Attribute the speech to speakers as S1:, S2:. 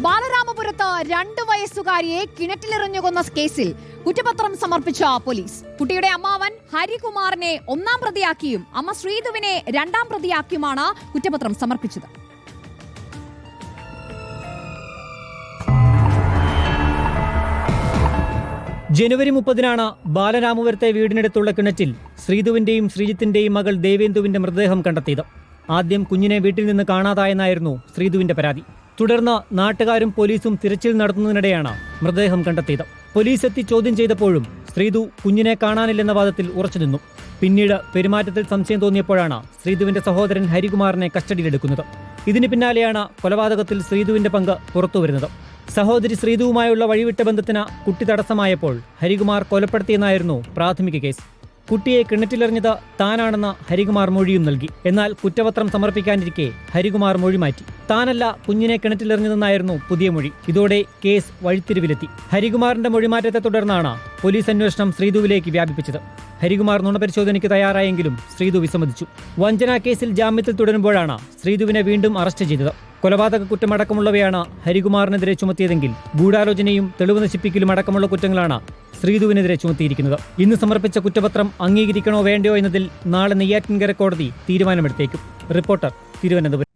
S1: ബാലരാമപുരത്ത് രണ്ട് വയസ്സുകാരിയെ കിണറ്റിലെറിഞ്ഞു കൊന്ന കേസിൽ കുറ്റപത്രം സമർപ്പിച്ച പോലീസ്. കുട്ടിയുടെ അമ്മാവൻ ഹരികുമാറിനെ ഒന്നാം പ്രതിയാക്കിയും അമ്മ ശ്രീധുവിനെ രണ്ടാം പ്രതിയാക്കിയുമാണ് കുറ്റപത്രം സമർപ്പിച്ചത്.
S2: ജനുവരി മുപ്പതിനാണ് ബാലരാമപുരത്തെ വീടിനടുത്തുള്ള കിണറ്റിൽ ശ്രീധുവിന്റെയും ശ്രീജിത്തിന്റെയും മകൾ ദേവേന്ദുവിന്റെ മൃതദേഹം കണ്ടെത്തിയത്. ആദ്യം കുഞ്ഞിനെ വീട്ടിൽ നിന്ന് കാണാതായെന്നായിരുന്നു ശ്രീധുവിന്റെ പരാതി. തുടർന്ന് നാട്ടുകാരും പോലീസും തിരച്ചിൽ നടത്തുന്നതിനിടെയാണ് മൃതദേഹം കണ്ടെത്തിയത്. പോലീസ് എത്തി ചോദ്യം ചെയ്തപ്പോഴും ശ്രീതു കുഞ്ഞിനെ കാണാനില്ലെന്ന വാദത്തിൽ ഉറച്ചുനിന്നു പിന്നീട് പെരുമാറ്റത്തിൽ സംശയം തോന്നിയപ്പോഴാണ് ശ്രീതുവിന്റെ സഹോദരൻ ഹരികുമാറിനെ കസ്റ്റഡിയിലെടുക്കുന്നത്. ഇതിന് പിന്നാലെയാണ് കൊലപാതകത്തിൽ ശ്രീതുവിന്റെ പങ്ക് പുറത്തുവരുന്നത്. സഹോദരി ശ്രീതുവുമായുള്ള വഴിവിട്ട ബന്ധത്തിന് കുട്ടി തടസ്സമായപ്പോൾ ഹരികുമാർ കൊലപ്പെടുത്തിയെന്നായിരുന്നു പ്രാഥമിക കേസ്. കുട്ടിയെ കിണറ്റിലെറിഞ്ഞത് താനാണെന്ന് ഹരികുമാർ മൊഴിയും നൽകി. എന്നാൽ കുറ്റപത്രം സമർപ്പിക്കാനിരിക്കെ ഹരികുമാർ മൊഴി മാറ്റി. താനല്ല കുഞ്ഞിനെ കിണറ്റിലെറിഞ്ഞതെന്നായിരുന്നു പുതിയ മൊഴി. ഇതോടെ കേസ് വഴിത്തിരിവിലെത്തി. ഹരികുമാറിന്റെ മൊഴിമാറ്റത്തെ തുടർന്നാണ് പോലീസ് അന്വേഷണം ശ്രീധുവിലേക്ക് വ്യാപിപ്പിച്ചത്. ഹരികുമാർ നുണപരിശോധനയ്ക്ക് തയ്യാറായെങ്കിലും ശ്രീധു വിസമ്മതിച്ചു. വഞ്ചനാ കേസിൽ ജാമ്യത്തിൽ തുടരുമ്പോഴാണ് ശ്രീധുവിനെ വീണ്ടും അറസ്റ്റ് ചെയ്തത്. കൊലപാതക കുറ്റമടക്കമുള്ളവയാണ് ഹരികുമാറിനെതിരെ ചുമത്തിയതെങ്കിൽ ഗൂഢാലോചനയും തെളിവ് നശിപ്പിക്കലും അടക്കമുള്ള കുറ്റങ്ങളാണ് ശ്രീധുവിനെതിരെ ചുമത്തിയിരിക്കുന്നത്. ഇന്ന് സമർപ്പിച്ച കുറ്റപത്രം അംഗീകരിക്കണോ വേണ്ടയോ എന്നതിൽ നാളെ നെയ്യാറ്റിൻകര കോടതി തീരുമാനമെടുത്തേക്കും. റിപ്പോർട്ടർ തിരുവനന്തപുരം.